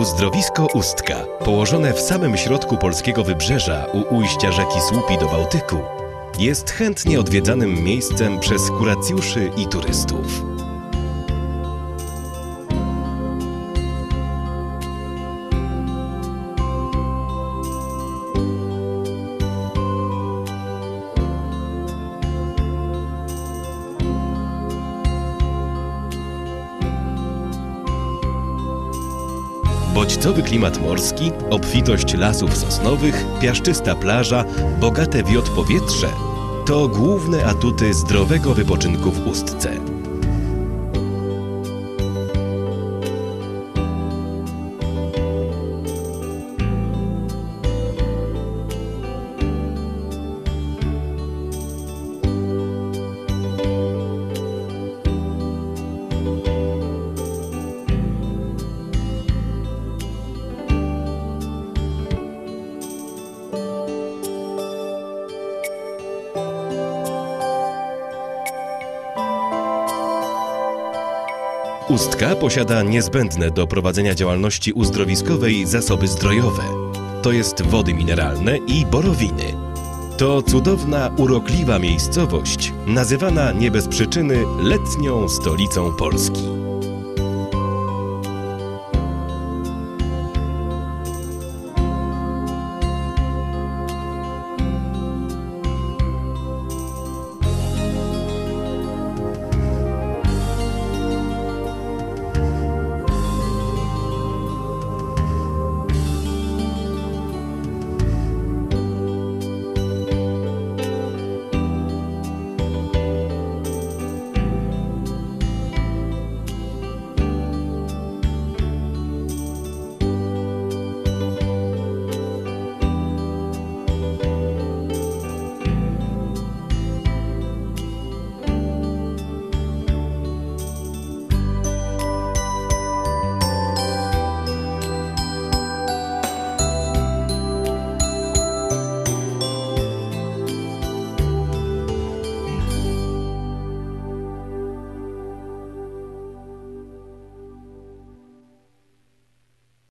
Uzdrowisko Ustka, położone w samym środku polskiego wybrzeża u ujścia rzeki Słupi do Bałtyku, jest chętnie odwiedzanym miejscem przez kuracjuszy i turystów. Bodźcowy klimat morski, obfitość lasów sosnowych, piaszczysta plaża, bogate w jod powietrze to główne atuty zdrowego wypoczynku w Ustce. Ustka posiada niezbędne do prowadzenia działalności uzdrowiskowej zasoby zdrojowe. To jest wody mineralne i borowiny. To cudowna, urokliwa miejscowość, nazywana nie bez przyczyny letnią stolicą Polski.